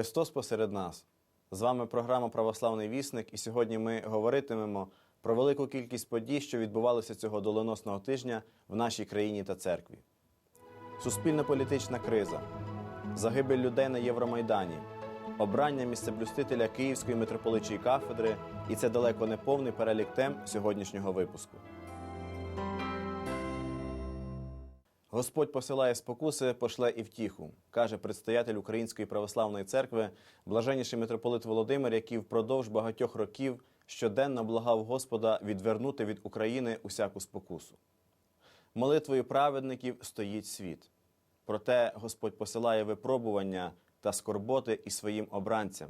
Христос посеред нас. З вами програма Православний вісник, і сьогодні ми говоритимемо про велику кількість подій, що відбувалися цього доленосного тижня в нашій країні та церкві. Суспільно-політична криза, загибель людей на Євромайдані, обрання місцеблюстителя Київської митрополичої кафедри, і це далеко не повний перелік тем сьогоднішнього випуску. Господь посилає спокуси, пошле і втіху, каже предстоятель Української православної церкви, блаженніший митрополит Володимир, який впродовж багатьох років щоденно благав Господа відвернути від України усяку спокусу. Молитвою праведників стоїть світ. Проте Господь посилає випробування та скорботи і своїм обранцям,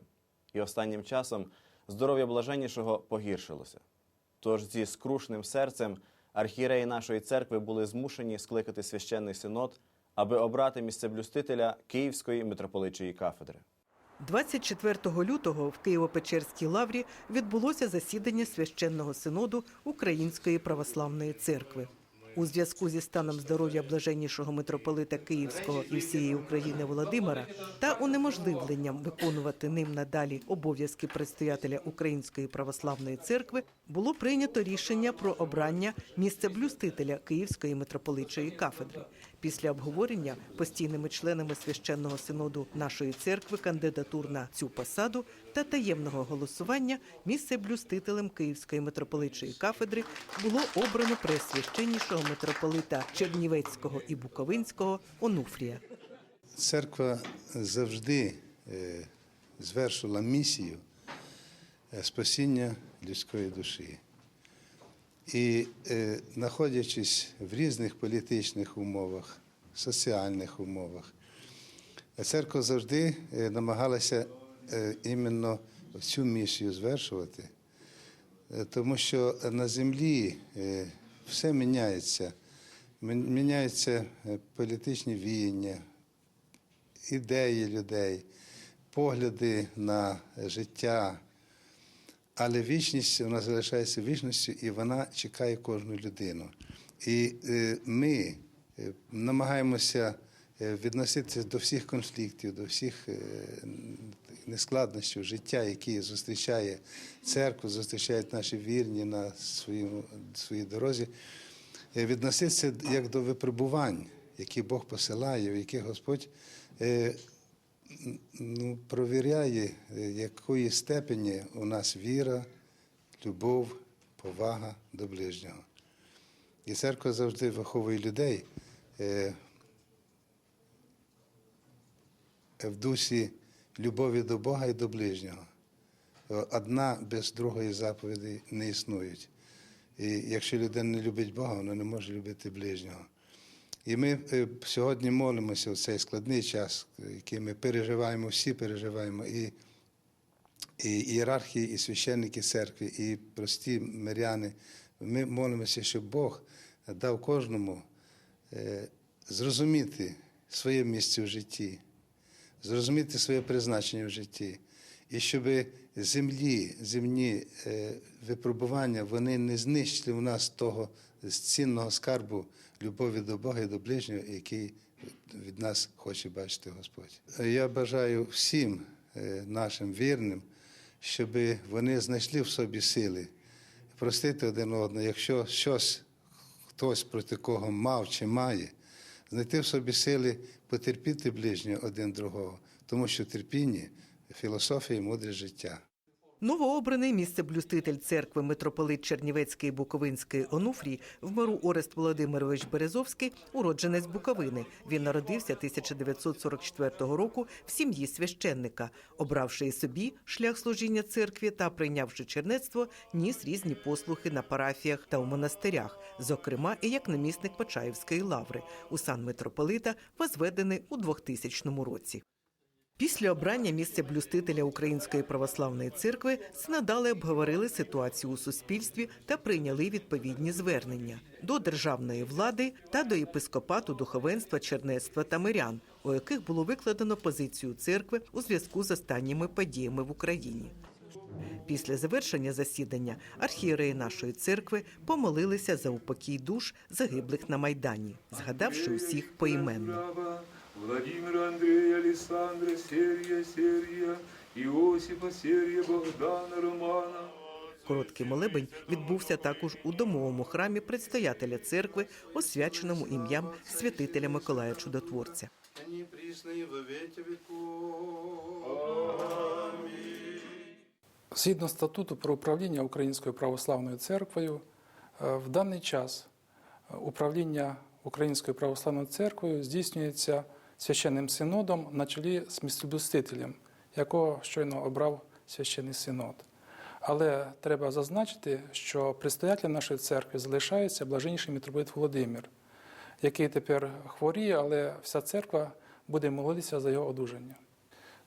і останнім часом здоров'я блаженнішого погіршилося. Тож зі скрушним серцем архієреї нашої церкви були змушені скликати священний синод, аби обрати місцеблюстителя Київської митрополичої кафедри. 24 лютого в Києво-Печерській лаврі відбулося засідання священного синоду Української православної церкви. У зв'язку зі станом здоров'я блаженнішого митрополита Київського і всієї України Володимира та унеможливленням виконувати ним надалі обов'язки предстоятеля Української православної церкви було прийнято рішення про обрання місцеблюстителя Київської митрополичої кафедри. Після обговорення постійними членами священного синоду нашої церкви кандидатур на цю посаду та таємного голосування місцеблюстителем Київської митрополичої кафедри було обрано пресвященнішого митрополита Чернівецького і Буковинського Онуфрія. Церква завжди е, звершила місію е, спасіння людської душі. І е, знаходячись в різних політичних умовах, соціальних умовах, церква завжди намагалася іменно цю місію звершувати, тому що на землі все міняється. Мін- Міняються е, політичні віяння, ідеї людей, погляди на життя. Але вічність вона залишається вічністю і вона чекає кожну людину. І е, ми е, намагаємося відноситися до всіх конфліктів, до всіх е, нескладнощів життя, які зустрічає церкву, зустрічають наші вірні на своїй дорозі, е, відноситися як до випробувань, які Бог посилає, в яких Господь е, ну, провіряє, е, якої степені у нас віра, любов, повага до ближнього. І церква завжди виховує людей е, в дусі любові до Бога і до ближнього. Одна без другої заповіді не існують. І якщо людина не любить Бога, вона не може любити ближнього. І ми е, сьогодні молимося в цей складний час, який ми переживаємо, всі переживаємо, і, і ієрархи, і священники церкви, і прості миряни. Ми молимося, щоб Бог дав кожному е, зрозуміти своє місце в житті, зрозуміти своє призначення в житті. І щоб землі, земні е, випробування вони не знищили у нас того цінного скарбу любові до Бога і до ближнього, який від нас хоче бачити Господь. Я бажаю всім е, нашим вірним, щоб вони знайшли в собі сили простити один одного, якщо щось хтось проти кого мав чи має, знайти в собі сили потерпіти ближнього один другого, тому що терпіння філософія і мудре життя. Новообраний місцеблюститель церкви митрополит Чернівецький і Буковинський Онуфрій вмиру Орест Володимирович Березовський, уродженець Буковини. Він народився 1944 року в сім'ї священника. Обравши і собі шлях служіння церкві та прийнявши чернецтво, ніс різні послухи на парафіях та у монастирях, зокрема і як намісник Почаївської лаври. У сан митрополита возведений у 2000 році. Після обрання місця блюстителя Української православної церкви синодали обговорили ситуацію у суспільстві та прийняли відповідні звернення до державної влади та до єпископату духовенства, чернецтва та мирян, у яких було викладено позицію церкви у зв'язку з останніми подіями в Україні. Після завершення засідання архієреї нашої церкви помолилися за упокій душ загиблих на майдані, згадавши усіх поіменно. Владимира Андрея, Александра, Сергия, Сергия, Иосифа, Сергия, Богдана, Романа. Короткий молебень відбувся також у домовому храмі предстоятеля церкви, освяченому ім'ям святителя Миколая Чудотворця. Згідно статуту про управління Українською православною церквою, е, в даний час е, управління Українською православною церквою здійснюється священним синодом на чолі з містоблюстителем, якого щойно обрав священний синод. Але треба зазначити, що предстоятелем нашої церкви залишається блаженніший митрополит Володимир, який тепер хворіє, але вся церква буде молитися за його одужання.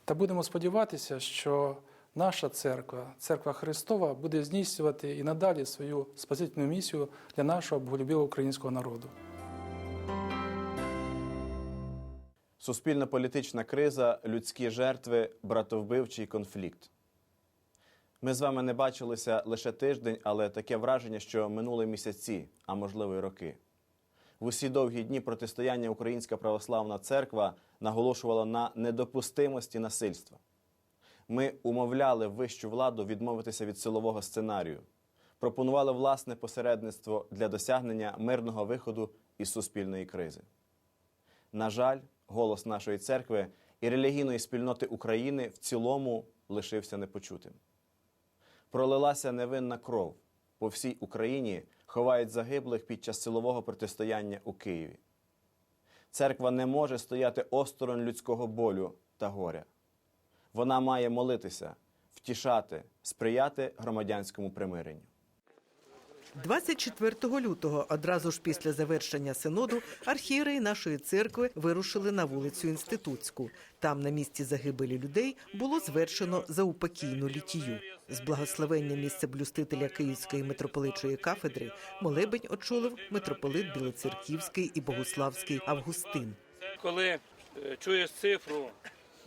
Та будемо сподіватися, що наша церква, церква Христова, буде здійснювати і надалі свою спасительну місію для нашого боголюбивого українського народу. Суспільно-політична криза, людські жертви, братовбивчий конфлікт. Ми з вами не бачилися лише тиждень, але таке враження, що минули місяці, а можливо й роки. В усі довгі дні протистояння Українська православна церква наголошувала на недопустимості насильства. Ми умовляли вищу владу відмовитися від силового сценарію, пропонували власне посередництво для досягнення мирного виходу із суспільної кризи. На жаль, голос нашої церкви і релігійної спільноти України в цілому лишився непочутим. Пролилася невинна кров. По всій Україні ховають загиблих під час силового протистояння у Києві. Церква не може стояти осторонь людського болю та горя. Вона має молитися, втішати, сприяти громадянському примиренню. 24 лютого, одразу ж після завершення синоду, архієреї нашої церкви вирушили на вулицю Інститутську. Там, на місці загибелі людей, було звершено заупокійну літію. З благословення місцеблюстителя Київської митрополичої кафедри молебень очолив митрополит Білоцерківський і Богуславський Августин. коли е, чуєш цифру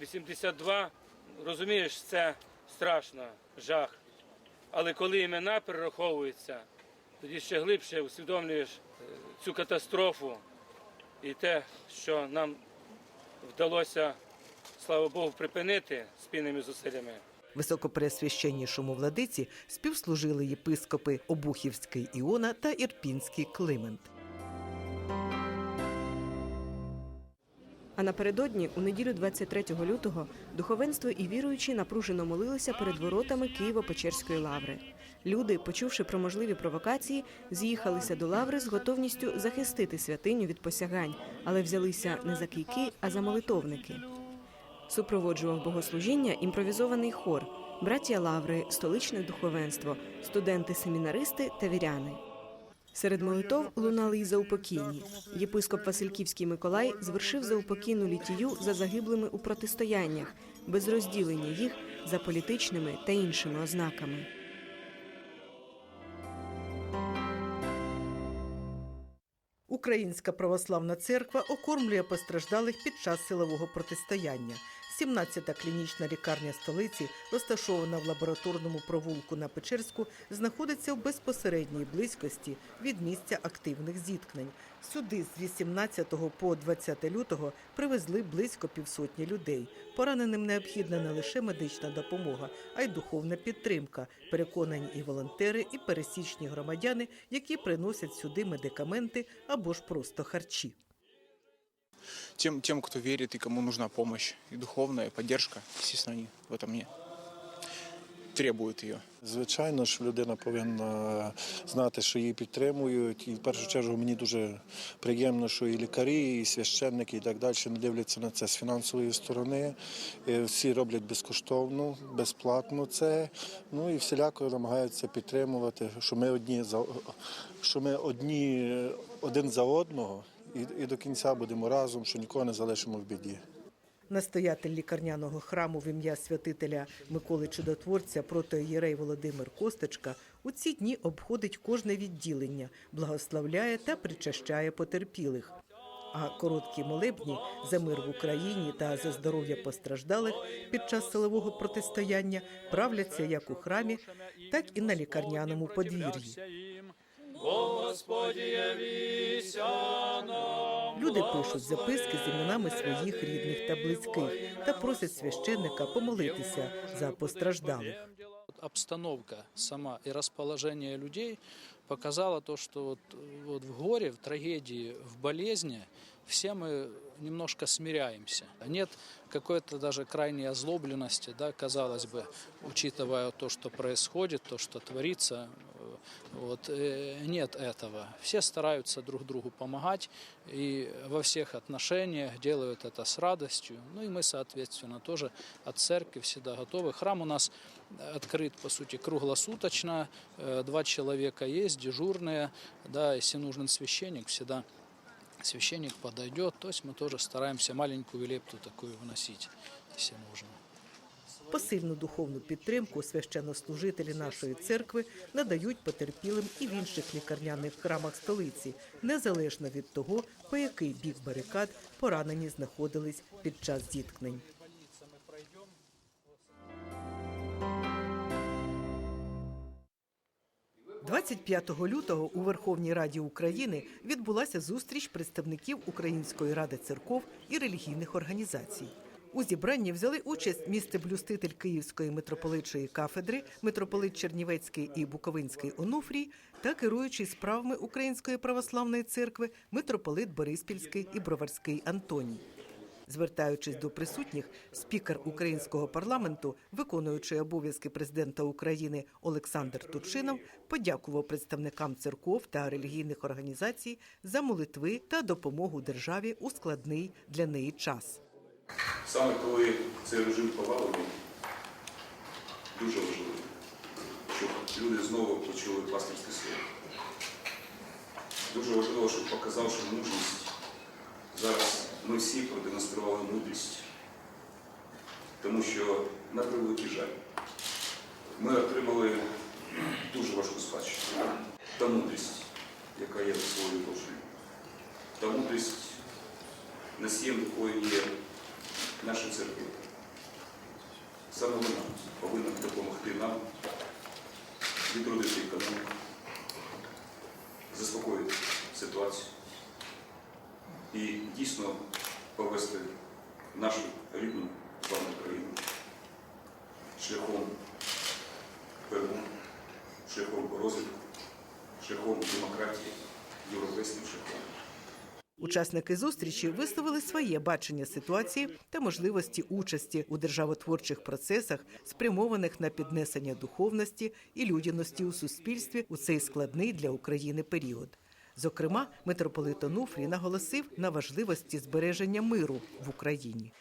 82, розумієш, це страшно, жах. Але коли імена перераховуються, тоді ще глибше усвідомлюєш е, цю катастрофу і те, що нам вдалося, слава Богу, припинити спільними зусиллями. Високопреосвященнішому владиці співслужили єпископи Обухівський Іона та Ірпінський Климент. А напередодні, у неділю 23 лютого, духовенство і віруючі напружено молилися перед воротами Києво-Печерської лаври. Люди, почувши про можливі провокації, з'їхалися до лаври з готовністю захистити святиню від посягань, але взялися не за кийки, а за молитовники. Супроводжував богослужіння імпровізований хор, браття лаври, столичне духовенство, студенти-семінаристи та віряни. Серед молитов лунали й заупокійні. Єпископ Васильківський Миколай звершив заупокійну літію за загиблими у протистояннях, без розділення їх за політичними та іншими ознаками. Українська православна церква окормлює постраждалих під час силового протистояння. 17-та клінічна лікарня столиці, розташована в лабораторному провулку на Печерську, знаходиться в безпосередній близькості від місця активних зіткнень. Сюди з 18 по 20 лютого привезли близько півсотні людей. Пораненим необхідна не лише медична допомога, а й духовна підтримка. Переконані і волонтери, і пересічні громадяни, які приносять сюди медикаменти або ж просто харчі. Тем, тем, кто верит и кому нужна помощь и духовная, и поддержка, естественно, они в этом не требуют ее. Звичайно ж, людина повинна знати, що її підтримують. І в першу чергу мені дуже приємно, що і лікарі, і священники, і так далі не дивляться на це з фінансової сторони. Е, Всі роблять безкоштовно, безплатно це. Ну і всіляко намагаються підтримувати, що ми одні за що ми одні е, один за одного, і, і до кінця будемо разом, що нікого не залишимо в біді. Настоятель лікарняного храму в ім'я святителя Миколи Чудотворця протоієрей Володимир Косточка у ці дні обходить кожне відділення, благословляє та причащає потерпілих. А короткі молебні за мир в Україні та за здоров'я постраждалих під час силового протистояння правляться як у храмі, так і на лікарняному подвір'ї. Люди пишуть записки з іменами своїх рідних та близьких та просять священника помолитися за постраждалих. обстановка сама і розположення людей показало то, що от, от в горі, в трагедії, в болезні всі мы немножко смиряемся. Нет какой-то даже крайней озлобленности, да, казалось бы, учитывая то, что происходит, то, что творится, вот, э, нет этого. Все стараются друг другу помогать и во всех отношениях делают это с радостью. Ну и мы, соответственно, тоже от церкви всегда готовы. Храм у нас открыт, по сути, круглосуточно. Э, Два человека есть, дежурные. Да, если нужен священник, всегда священник подойдет. То есть мы тоже стараемся маленькую лепту такую вносить, если нужно. Посильну духовну підтримку священнослужителі нашої церкви надають потерпілим і в інших лікарняних храмах столиці, незалежно від того, по який бік барикад поранені знаходились під час зіткнень. – 25 лютого у Верховній Раді України відбулася зустріч представників Української ради церков і релігійних організацій. У зібранні взяли участь місцеблюститель Київської митрополитчої кафедри, митрополит Чернівецький і Буковинський Онуфрій та керуючий справами Української православної церкви митрополит Бориспільський і Броварський Антоній. Звертаючись до присутніх, спікер українського парламенту, виконуючий обов'язки президента України Олександр Турчинов, подякував представникам церков та релігійних організацій за молитви та допомогу державі у складний для неї час. Саме коли цей режим повалений, дуже важливо, щоб люди знову почули пастирське слово. Дуже важливо, щоб показавши мужність, зараз ми всі продемонстрували мудрість. Тому що, на превеликий жаль, ми отримали дуже важку спадщину. Та мудрість, яка є в слові Божому. Та мудрість, носієм якої є наші церкви. Саме вона повинна допомогти нам відродити економіку, заспокоїти ситуацію і дійсно повести нашу рідну з країну шляхом перемоги, шляхом розвитку, шляхом демократії, європейським шляхом. Учасники зустрічі висловили своє бачення ситуації та можливості участі у державотворчих процесах, спрямованих на піднесення духовності і людяності у суспільстві у цей складний для України період. Зокрема, митрополит Онуфрій наголосив на важливості збереження миру в Україні.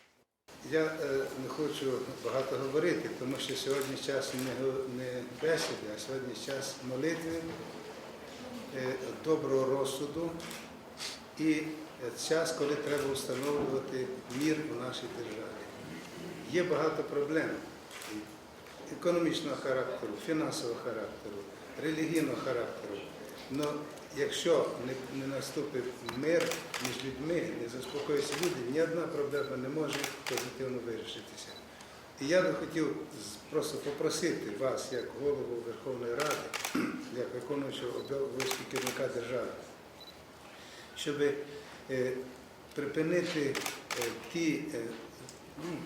Я е, не хочу багато говорити, тому що сьогодні час не, бесіди, а сьогодні час молитви, е, доброго розсуду і час, коли треба встановлювати мір у нашій державі. Є багато проблем економічного характеру, фінансового характеру, релігійного характеру. Але якщо не, не наступить мир між людьми, не заспокоїться люди, ні одна проблема не може позитивно вирішитися. І я би хотів просто попросити вас, як голову Верховної Ради, як виконуючого обов'язки керівника держави, щоб е, припинити е, ті е, ну,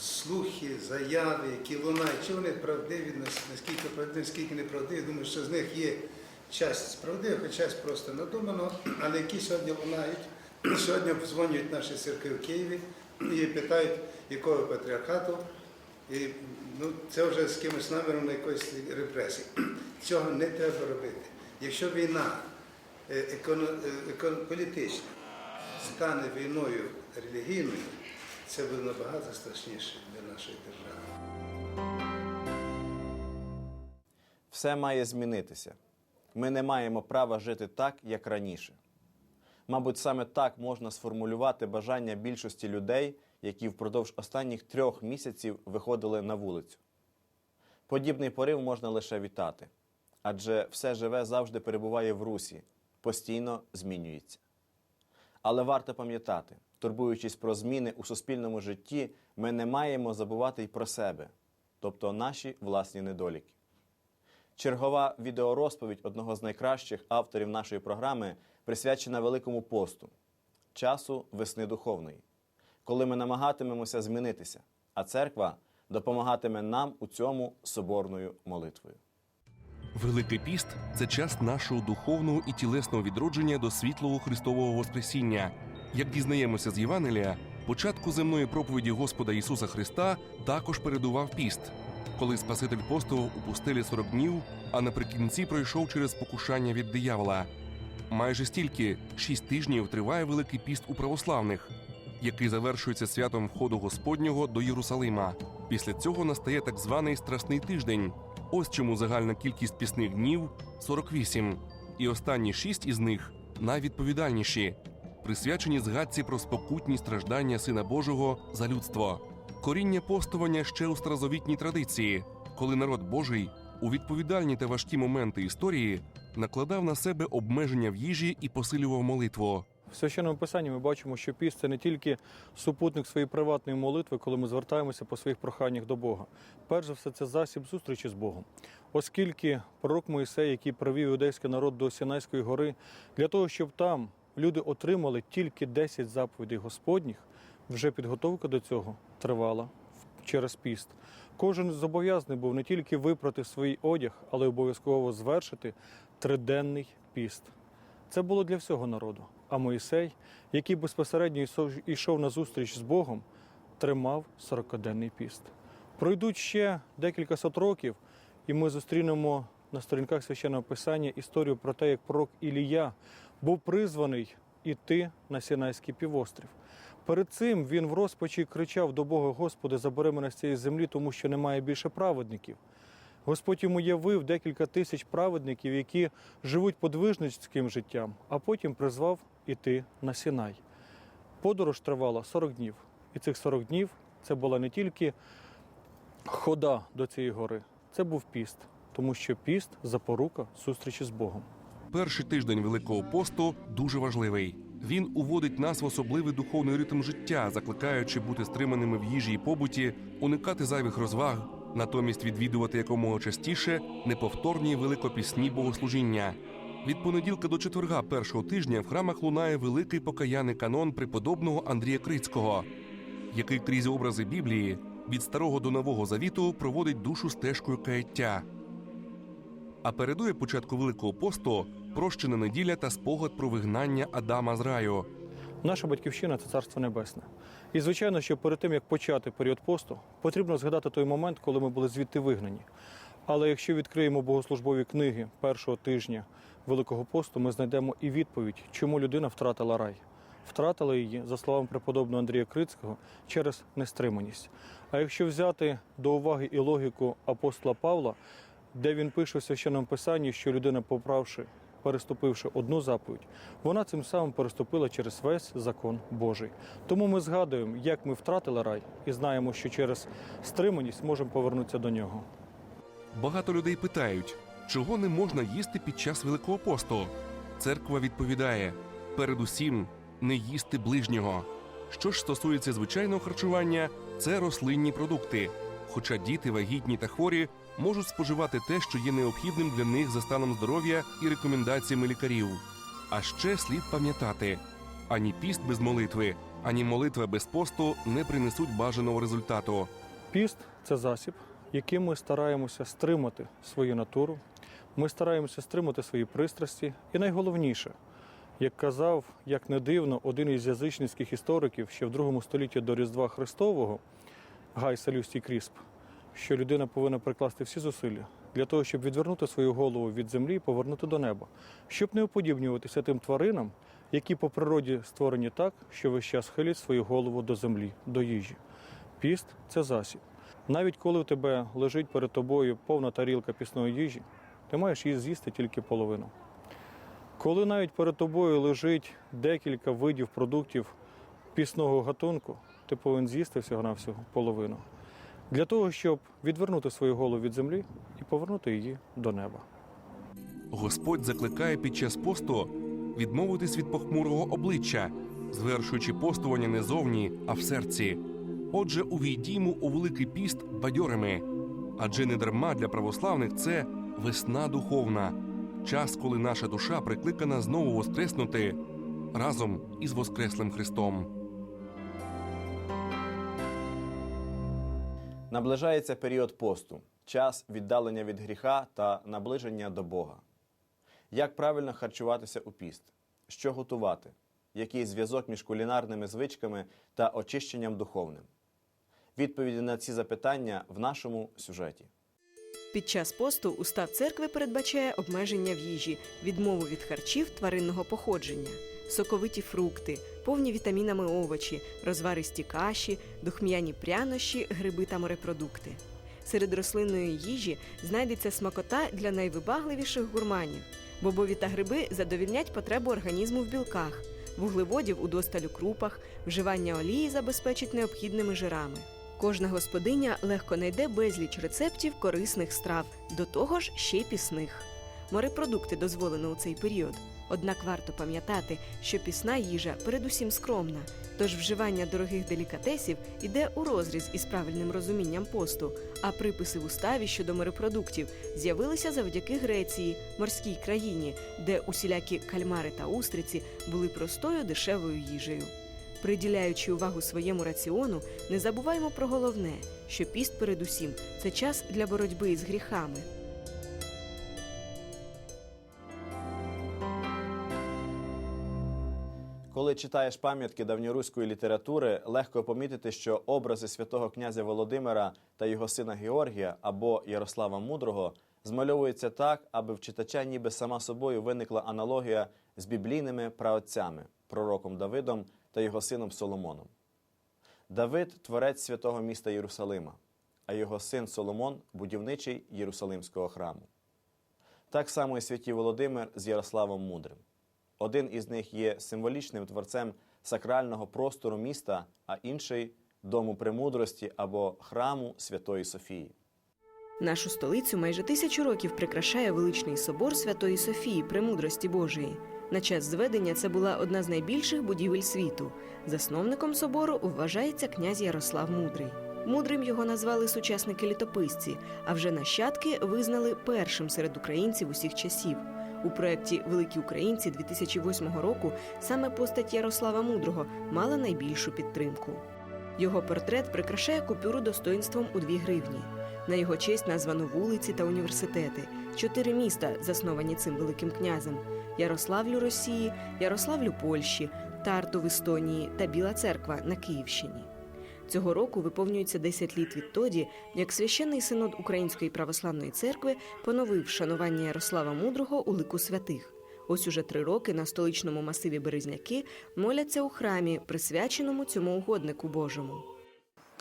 слухи, заяви, які лунають, чи вони правдиві, нас- наскільки правдиві, наскільки неправдиві. Думаю, що з них є часть правдивих, а часть просто надумано, але які сьогодні лунають. Сьогодні дзвонять наші церкви в Києві і питають, якого патріархату. І ну, це вже з кимось наміром на якоїсь репресії. Цього не треба робити. Якщо війна е, еконо- е, політична стане війною релігійною, це буде набагато страшніше для нашої держави. Все має змінитися. Ми не маємо права жити так, як раніше. Мабуть, саме так можна сформулювати бажання більшості людей, які впродовж останніх трьох місяців виходили на вулицю. Подібний порив можна лише вітати, адже все живе завжди перебуває в русі, постійно змінюється. Але варто пам'ятати, турбуючись про зміни у суспільному житті, ми не маємо забувати й про себе, тобто наші власні недоліки. Чергова відеорозповідь одного з найкращих авторів нашої програми присвячена Великому посту. часу весни духовної, коли ми намагатимемося змінитися, а церква допомагатиме нам у цьому соборною молитвою. Великий піст це час нашого духовного і тілесного відродження до світлого Христового Воскресіння. Як дізнаємося з Євангелія, початку земної проповіді Господа Ісуса Христа також передував піст, коли Спаситель постував у пустелі 40 днів, а наприкінці пройшов через покушання від диявола. Майже стільки шість тижнів триває Великий піст у православних, який завершується святом входу Господнього до Єрусалима. Після цього настає так званий Страсний тиждень. Ось чому загальна кількість пісних днів 48. І останні шість із них найвідповідальніші, присвячені згадці про спокутні страждання Сина Божого за людство. Коріння постування ще у старозавітній традиції, коли народ Божий у відповідальні та важкі моменти історії накладав на себе обмеження в їжі і посилював молитву. В священному писанні ми бачимо, що піст це не тільки супутник своєї приватної молитви, коли ми звертаємося по своїх проханнях до Бога. Перш за все, це засіб зустрічі з Богом. Оскільки пророк Моїсей, який привів іудейський народ до Сінайської гори, для того, щоб там люди отримали тільки 10 заповідей Господніх, вже підготовка до цього тривала через піст. Кожен зобов'язаний був не тільки випрати свій одяг, але й обов'язково звершити триденний піст. Це було для всього народу. А Моїсей, який безпосередньо йшов- на зустріч з Богом, тримав 40-денний піст. Пройдуть ще декілька сот років, і ми зустрінемо на сторінках священного писання історію про те, як пророк Ілія був призваний іти на Сінайський півострів. Перед цим він в розпачі кричав до Бога: Господи, забери мене з цієї землі, тому що немає більше праведників. Господь йому явив декілька тисяч праведників, які живуть подвижницьким життям, а потім призвав іти на Сінай. Подорож тривала 40 днів. І цих 40 днів це була не тільки хода до цієї гори, це був піст, тому що піст запорука зустрічі з Богом. Перший тиждень Великого посту дуже важливий. Він уводить нас в особливий духовний ритм життя, закликаючи бути стриманими в їжі і побуті, уникати зайвих розваг, натомість відвідувати якомога частіше неповторні великопісні богослужіння. Від понеділка до четверга першого тижня в храмах лунає великий покаяний канон преподобного Андрія Крицького, який крізь образи Біблії від старого до нового завіту проводить душу стежкою каяття. А передує початку Великого посту прощена неділя та спогад про вигнання Адама з раю. Наша батьківщина це царство небесне. І звичайно, що перед тим як почати період посту, потрібно згадати той момент, коли ми були звідти вигнані. Але якщо відкриємо богослужбові книги першого тижня Великого посту, ми знайдемо і відповідь, чому людина втратила рай. Втратила її, за словами преподобного Андрія Крицького, через нестриманість. А якщо взяти до уваги і логіку апостола Павла, де він пише в священному писанні, що людина, поправши, переступивши одну заповідь, вона цим самим переступила через весь закон Божий. Тому ми згадуємо, як ми втратили рай, і знаємо, що через стриманість можемо повернутися до нього. Багато людей питають, чого не можна їсти під час Великого посту. Церква відповідає: передусім не їсти ближнього. Що ж стосується звичайного харчування, це рослинні продукти. Хоча діти, вагітні та хворі можуть споживати те, що є необхідним для них за станом здоров'я і рекомендаціями лікарів. А ще слід пам'ятати: ані піст без молитви, ані молитва без посту не принесуть бажаного результату. Піст це засіб, яким ми стараємося стримати свою натуру, ми стараємося стримати свої пристрасті. І найголовніше, як казав, як не дивно, один із язичницьких істориків ще в другому столітті до Різдва Христового, Гай Салюстій Крісп, що людина повинна прикласти всі зусилля для того, щоб відвернути свою голову від землі і повернути до неба, щоб не уподібнюватися тим тваринам, які по природі створені так, що весь час хилять свою голову до землі, до їжі. Піст це засіб. Навіть коли у тебе лежить перед тобою повна тарілка пісної їжі, ти маєш її з'їсти тільки половину. Коли навіть перед тобою лежить декілька видів продуктів пісного гатунку, ти повинен з'їсти всього-навсього половину. Для того, щоб відвернути свою голову від землі і повернути її до неба. Господь закликає під час посту відмовитись від похмурого обличчя, звершуючи постування не зовні, а в серці. Отже, увійдімо у Великий піст бадьорими. Адже не дарма для православних це весна духовна, час, коли наша душа прикликана знову воскреснути разом із Воскреслим Христом. Наближається період посту, час віддалення від гріха та наближення до Бога. Як правильно харчуватися у піст? Що готувати? Який зв'язок між кулінарними звичками та очищенням духовним? Відповіді на ці запитання в нашому сюжеті. Під час посту устав церкви передбачає обмеження в їжі, відмову від харчів тваринного походження, соковиті фрукти, повні вітамінами овочі, розваристі каші, духм'яні прянощі, гриби та морепродукти. Серед рослинної їжі знайдеться смакота для найвибагливіших гурманів. Бобові та гриби задовільнять потребу організму в білках, вуглеводів у досталь у крупах, вживання олії забезпечить необхідними жирами. Кожна господиня легко знайде безліч рецептів корисних страв, до того ж ще й пісних. Морепродукти дозволено у цей період. Однак варто пам'ятати, що пісна їжа передусім скромна, тож вживання дорогих делікатесів іде у розріз із правильним розумінням посту, а приписи в уставі щодо морепродуктів з'явилися завдяки Греції, морській країні, де усілякі кальмари та устриці були простою дешевою їжею. Приділяючи увагу своєму раціону, не забуваймо про головне, що піст передусім це час для боротьби із гріхами. Коли читаєш пам'ятки давньоруської літератури, легко помітити, що образи святого князя Володимира та його сина Георгія або Ярослава Мудрого змальовуються так, аби в читача ніби сама собою виникла аналогія з біблійними праотцями пророком Давидом та його сином Соломоном. Давид творець святого міста Єрусалима, а його син Соломон будівничий Єрусалимського храму. Так само і святі Володимир з Ярославом Мудрим. Один із них є символічним творцем сакрального простору міста, а інший дому премудрості або храму Святої Софії. Нашу столицю майже тисячу років прикрашає величний собор Святої Софії Премудрості Божої. На час зведення це була одна з найбільших будівель світу. Засновником собору вважається князь Ярослав Мудрий. Мудрим його назвали сучасники літописці, а вже нащадки визнали першим серед українців усіх часів. У проєкті Великі українці 2008 року саме постать Ярослава Мудрого мала найбільшу підтримку. Його портрет прикрашає купюру достоинством у 2 гривні. На його честь названо вулиці та університети, чотири міста, засновані цим великим князем: Ярославлю Росії, Ярославлю Польщі, Тарту в Естонії та Біла Церква на Київщині. Цього року виповнюється 10 літ відтоді, як священний синод Української православної церкви поновив шанування Ярослава Мудрого у лику святих. Ось уже три роки на столичному масиві Березняки моляться у храмі, присвяченому цьому угоднику Божому.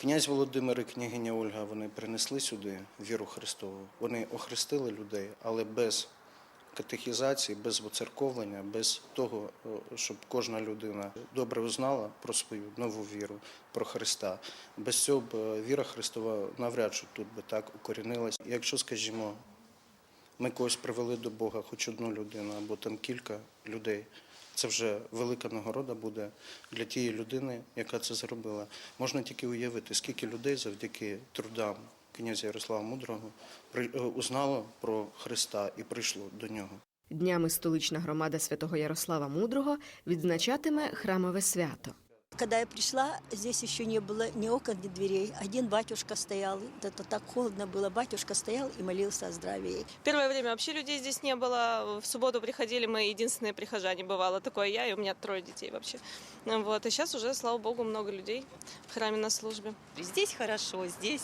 Князь Володимир і княгиня Ольга вони принесли сюди віру Христову. Вони охрестили людей, але без катехізації, без воцерковлення, без того, е, щоб кожна людина добре узнала про свою нову віру, про Христа. Без цього б е, віра Христова навряд чи тут би так укорінилась. Якщо, скажімо, ми когось привели до Бога, хоч одну людину або там кілька людей. Це вже велика нагорода буде для тієї людини, яка це зробила. Можна тільки уявити, скільки людей завдяки трудам князя Ярослава Мудрого е, узнало про Христа і прийшло до нього. Днями столична громада святого Ярослава Мудрого відзначатиме храмове свято. Когда я пришла, здесь еще не было ни окон, ни дверей. Один батюшка стоял, это так холодно было. Батюшка стоял и молился о здравии. Первое время вообще людей здесь не было. В субботу приходили мы, единственные прихожане бывало такое я, и у меня трое детей вообще. Вот. И сейчас уже, слава богу, много людей в храме на службе. Здесь хорошо, здесь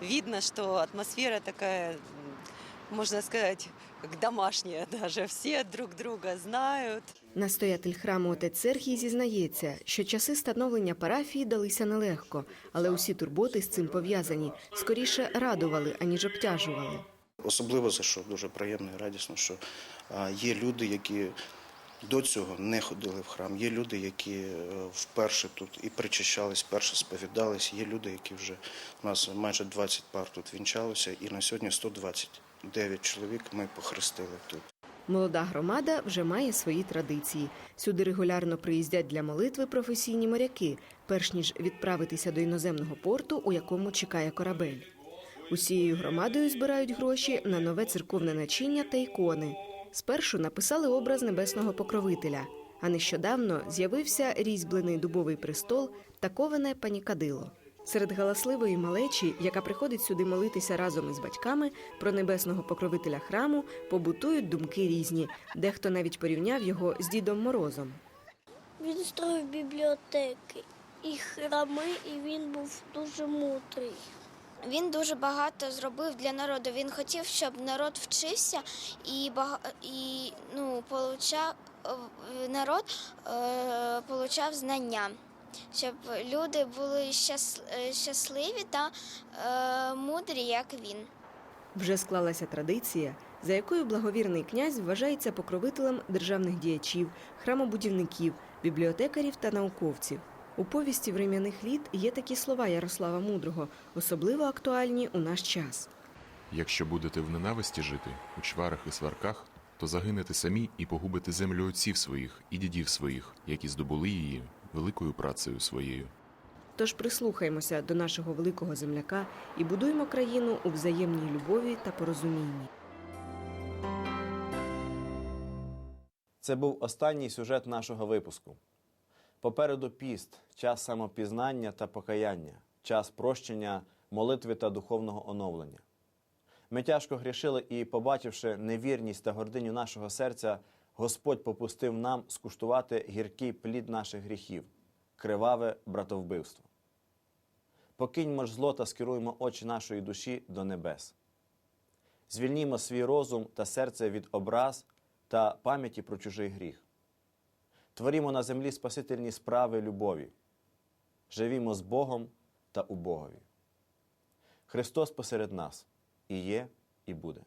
видно, что атмосфера такая, можно сказать, как домашняя даже. Все друг друга знают. Настоятель храму отець Сергій зізнається, що часи становлення парафії далися нелегко, але усі турботи з цим пов'язані скоріше радували, аніж обтяжували. Особливо за що дуже приємно і радісно, що є люди, які до цього не ходили в храм. Є люди, які е, вперше тут і причащались, вперше сповідались. Є люди, які вже у нас майже 20 пар тут вінчалося, і на сьогодні 129 чоловік ми похрестили тут. Молода громада вже має свої традиції. Сюди регулярно приїздять для молитви професійні моряки, перш ніж відправитися до іноземного порту, у якому чекає корабель. Усією громадою збирають гроші на нове церковне начиння та ікони. Спершу написали образ небесного покровителя. А нещодавно з'явився різьблений дубовий престол та коване панікадило. Серед галасливої малечі, яка приходить сюди молитися разом із батьками, про небесного покровителя храму побутують думки різні. Дехто навіть порівняв його з Дідом Морозом. Він строїв бібліотеки і храми, і він був дуже мудрий. Він дуже багато зробив для народу. Він хотів, щоб народ вчився і бага... і ну, получав народ е, получав знання, щоб люди були е, щасливі та е, мудрі, як він. Вже склалася традиція, за якою благовірний князь вважається покровителем державних діячів, храмобудівників, бібліотекарів та науковців. У повісті врем'яних літ є такі слова Ярослава Мудрого, особливо актуальні у наш час. Якщо будете в ненависті жити, у чварах і сварках, то загинете самі і погубите землю отців своїх і дідів своїх, які здобули її великою працею своєю. Тож прислухаймося до нашого великого земляка і будуймо країну у взаємній любові та порозумінні. Це був останній сюжет нашого випуску. Попереду піст, час самопізнання та покаяння, час прощення, молитви та духовного оновлення. Ми тяжко грішили і, побачивши невірність та гординю нашого серця, Господь попустив нам скуштувати гіркий плід наших гріхів, криваве братовбивство. Покиньмо ж зло та скеруємо очі нашої душі до небес. Звільнімо свій розум та серце від образ та пам'яті про чужий гріх. Творімо на землі спасительні справи любові. Живімо з Богом та у Богові. Христос посеред нас і є, і буде.